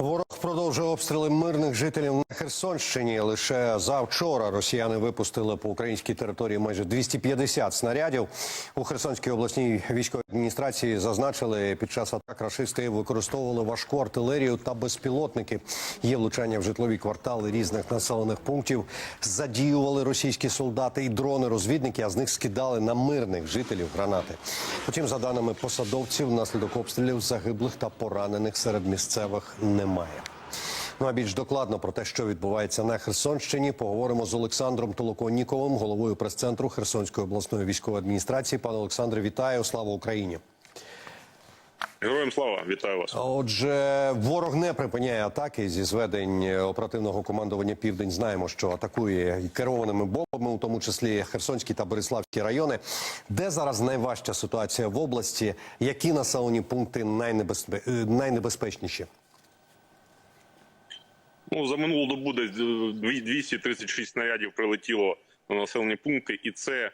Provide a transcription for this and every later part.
Ворог продовжує обстріли мирних жителів на Херсонщині. Лише завчора росіяни випустили по українській території майже 250 снарядів. У Херсонській обласній військовій адміністрації зазначили, під час атак рашисти використовували важку артилерію та безпілотники. Є влучання в житлові квартали різних населених пунктів. Задіювали російські солдати і дрони-розвідники, а з них скидали на мирних жителів гранати. Потім, за даними посадовців, внаслідок обстрілів загиблих та поранених серед місцевих немає. Ну а більш докладно про те, що відбувається на Херсонщині, поговоримо з Олександром Толоконніковим, головою прес-центру Херсонської обласної військової адміністрації. Пане Олександре, вітаю! Слава Україні! Героям слава, вітаю вас. Отже, ворог не припиняє атаки зі зведень оперативного командування Південь. Знаємо, що атакує керованими бомбами, у тому числі Херсонські та Бориславські райони. Де зараз найважча ситуація в області? Які населені пункти е, найнебезпечніші? Ну за минулу добу десь е, дві- 236 снарядів прилетіло на населені пункти, і це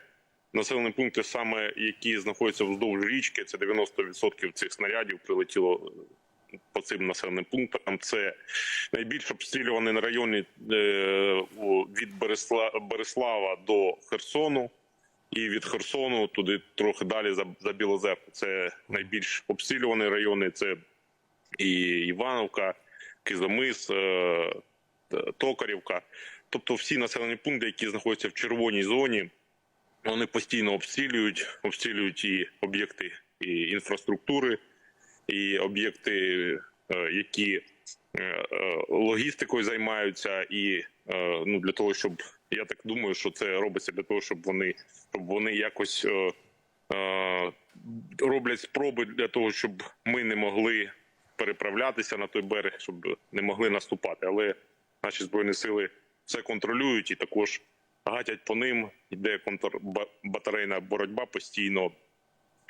населені пункти, саме які знаходяться вздовж річки. Це 90% цих снарядів прилетіло е, по цим населеним пунктам. Це найбільш обстрілюваний район е, у- від Бересла, Береслава до Херсону. І від Херсону туди трохи далі за, за Білозерку. Це найбільш обстрілювані райони. Це і Івановка, Кизомис, е, Токарівка. Тобто всі населені пункти, які знаходяться в червоній зоні, вони постійно обстрілюють, обстрілюють і об'єкти і інфраструктури, і об'єкти, е, які е, логістикою займаються, і ну для того, щоб я так думаю, що це робиться для того, щоб вони щоб вони якось роблять спроби для того, щоб ми не могли переправлятися на той берег, щоб не могли наступати. Але наші збройні сили все контролюють і також гатять по ним. Йде контрбатарейна боротьба постійно.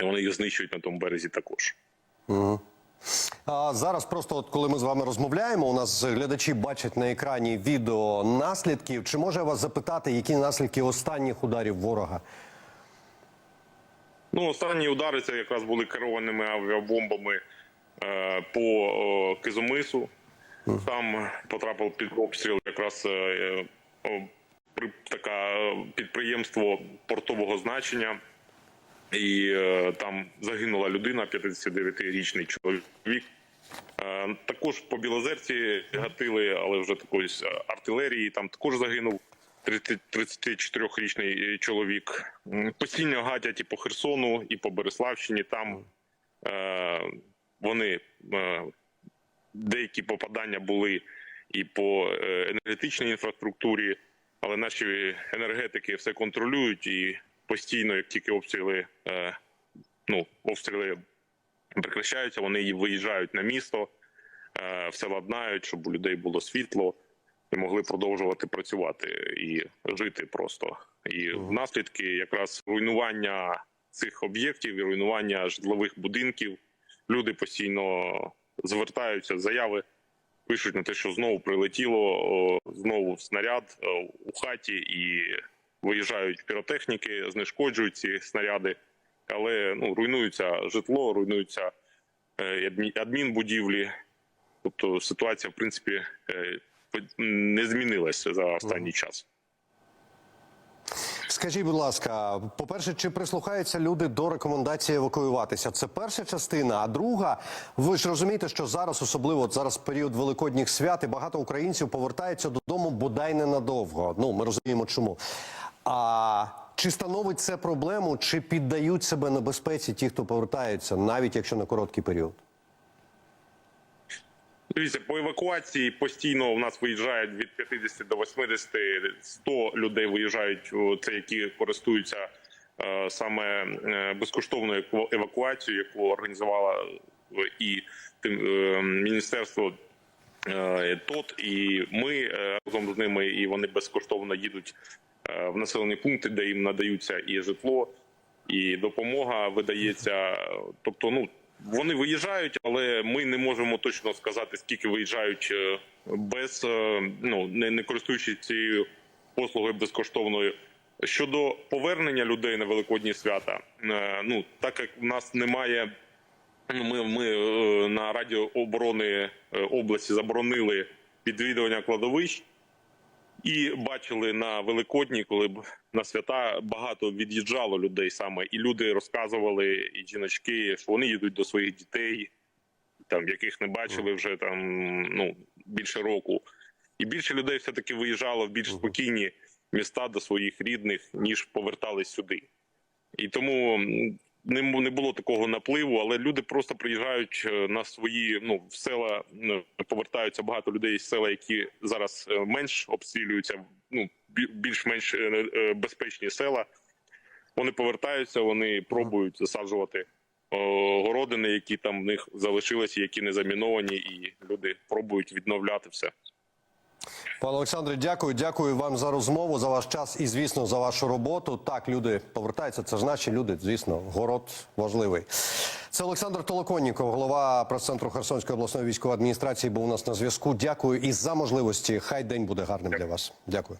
І вони їх знищують на тому березі також. А зараз просто, от коли ми з вами розмовляємо, у нас глядачі бачать на екрані відео наслідків. Чи може я вас запитати, які наслідки останніх ударів ворога? Ну, останні удари це якраз були керованими авіабомбами по е, Кизомису. Там потрапив під обстріл якраз е, е, при- така е, підприємство портового значення, і е, там загинула людина, 59-річний чоловік. Е, Також по Білозерці гатили, але вже такої артилерії. Там також загинув 30 34-річний чоловік. Постійно гатять і по Херсону, і по Береславщині. Там е, вони е, деякі попадання були і по е, енергетичній інфраструктурі, але наші енергетики все контролюють і постійно, як тільки обстріли, е, ну обстріли прекращаються, вони виїжджають на місто, все ладнають, щоб у людей було світло і могли продовжувати працювати і жити просто. І наслідки якраз руйнування цих об'єктів і руйнування житлових будинків. Люди постійно звертаються заяви, пишуть на те, що знову прилетіло знову снаряд у хаті, і виїжджають піротехніки, знешкоджують ці снаряди, але ну руйнується житло, руйнуються е, адмінбудівлі. Тобто ситуація, в принципі, е, не змінилася за останній час. Скажіть, будь ласка, по-перше, чи прислухаються люди до рекомендації евакуюватися? Це перша частина. А друга, ви ж розумієте, що зараз, особливо от зараз період великодніх свят, і багато українців повертаються додому бодай ненадовго. Ну ми розуміємо, чому. А чи становить це проблему, чи піддають себе небезпеці ті, хто повертаються, навіть якщо на короткий період? Дивіться, по евакуації постійно у нас виїжджають від 50 до 80, 100 людей виїжджають, це які користуються е, саме е, безкоштовною евакуацією, яку організувала е, і міністерство ТОТ, і ми разом з ними, і вони безкоштовно їдуть в населені пункти, де їм надаються і житло, і допомога видається. Тобто, ну вони виїжджають, але ми не можемо точно сказати, скільки виїжджають е, без е, ну не, не користуючись цією послугою безкоштовною. Щодо повернення людей на великодні свята, е, ну так як в нас немає Ну, Ми, ми на Радіо оборони області заборонили відвідування кладовищ і бачили на Великодні, коли б на свята багато від'їжджало людей саме, і люди розказували, і жіночки, що вони їдуть до своїх дітей, там яких не бачили вже там ну більше року. І більше людей все таки виїжджало в більш спокійні міста до своїх рідних, ніж повертались сюди. І тому не, було такого напливу, але люди просто приїжджають е, на свої ну в села, повертаються багато людей з села, які зараз е, менш обстрілюються, ну бі- більш-менш е, безпечні села. Вони повертаються, вони пробують засаджувати городини, які там в них залишилися, які не заміновані, і люди пробують відновляти все. Пане Олександре, дякую. Дякую вам за розмову, за ваш час і, звісно, за вашу роботу. Так, люди повертаються. Це ж наші люди. Звісно, город важливий. Це Олександр Толоконніков, голова прес-центру Херсонської обласної військової адміністрації, був у нас на зв'язку. Дякую і за можливості. Хай день буде гарним для вас. Дякую.